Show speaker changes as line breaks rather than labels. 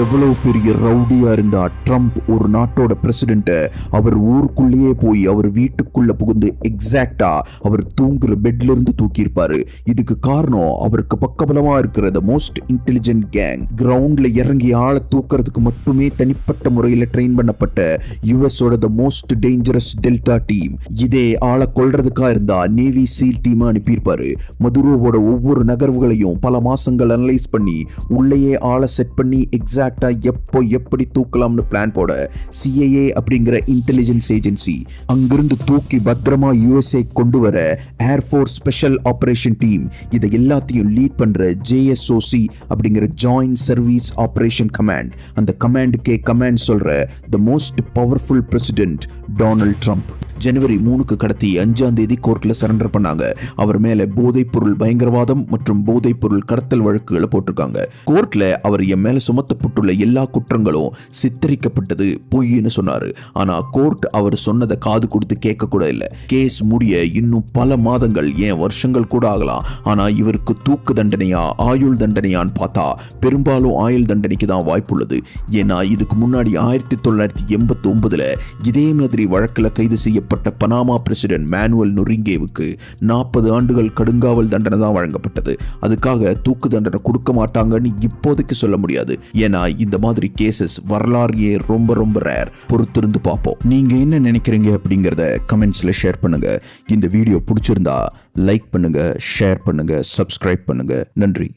எவ்வளவு பெரிய ரவுடியா இருந்தா ட்ரம்ப் ஒரு நாட்டோட பிரசிடென்ட் அவர் ஊருக்குள்ளேயே போய் அவர் வீட்டுக்குள்ள புகுந்து எக்ஸாக்டா அவர் தூங்குற பெட்ல இருந்து தூக்கியிருப்பாரு. இதுக்கு காரணம் அவருக்கு பக்கபலமா இருக்கிற த மோஸ்ட் இன்டெலிஜென்ட் கேங் கிரவுண்ட்ல இறங்கி ஆளை தூக்குறதுக்கு மட்டுமே தனிப்பட்ட முறையில் ட்ரெயின் பண்ணப்பட்ட யுஎஸோட the most dangerous Delta team இதே ஆளை கொள்றதுக்கா இருந்தா நேவி சீல் டீம் அனுப்பியிருப்பாரு. மதுரோவோட ஒவ்வொரு நகர்வுகளையும் பல மாசங்கள் அனலைஸ் பண்ணி உள்ளேயே ஆளை செட் பண்ணி எக்ஸாக்ட் எப்போ எப்படி தூக்கலாம்னு பிளான் போட சிஏஏ அப்படிங்கிற இன்டெலிஜென்ஸ் ஏஜென்சி அங்கிருந்து தூக்கி பத்திரமா யூஎஸ்ஏ கொண்டு வர ஏர்ஃபோர்ஸ் ஸ்பெஷல் ஆபரேஷன் டீம் இதை எல்லாத்தையும் லீட் பண்ற ஜேஎஸ்ஓசி அப்படிங்கிற ஜாயின்ட் சர்வீஸ் ஆபரேஷன் கமாண்ட் அந்த கமாண்டுக்கே கமாண்ட் சொல்ற the most powerful president Donald Trump ஜனவரி மூணுக்கு கடத்தி அஞ்சாம் தேதி கோர்ட்ல சரண்டர் பண்ணாங்க. அவர் மேல போதைப் பொருள் பயங்கரவாதம் மற்றும் போதைப் பொருள் கடத்தல் வழக்குகளை போட்டிருக்காங்க. கோர்ட்ல அவர் என் மேல சுமத்தப்பட்டுள்ள எல்லா குற்றங்களும் சித்தரிக்கப்பட்டது பொய்ன்னு சொன்னாரு. ஆனா கோர்ட் அவர் சொன்னதை காது கொடுத்து கேட்க கூட இல்லை. கேஸ் முடிய இன்னும் பல மாதங்கள் ஏன் வருஷங்கள் கூட ஆகலாம். ஆனா இவருக்கு தூக்கு தண்டனையா ஆயுள் தண்டனையான்னு பார்த்தா பெரும்பாலும் ஆயுள் தண்டனைக்கு தான் வாய்ப்புள்ளது. ஏன்னா இதுக்கு முன்னாடி ஆயிரத்தி தொள்ளாயிரத்தி எண்பத்தி ஒன்பதுல இதே மாதிரி வழக்கில் கைது செய்ய செய்யப்பட்ட பனாமா பிரசிடென்ட் மேனுவல் நொரிங்கேவுக்கு நாற்பது ஆண்டுகள் கடுங்காவல் தண்டனை தான் வழங்கப்பட்டது. அதுக்காக தூக்கு தண்டனை கொடுக்க மாட்டாங்கன்னு இப்போதைக்கு சொல்ல முடியாது. ஏன்னா இந்த மாதிரி கேசஸ் வரலாறையே ரொம்ப ரொம்ப ரேர் பொறுத்திருந்து பார்ப்போம். நீங்க என்ன நினைக்கிறீங்க அப்படிங்கிறத கமெண்ட்ஸ்ல ஷேர் பண்ணுங்க. இந்த வீடியோ பிடிச்சிருந்தா லைக் பண்ணுங்க ஷேர் பண்ணுங்க சப்ஸ்கிரைப் பண்ணுங்க. நன்றி.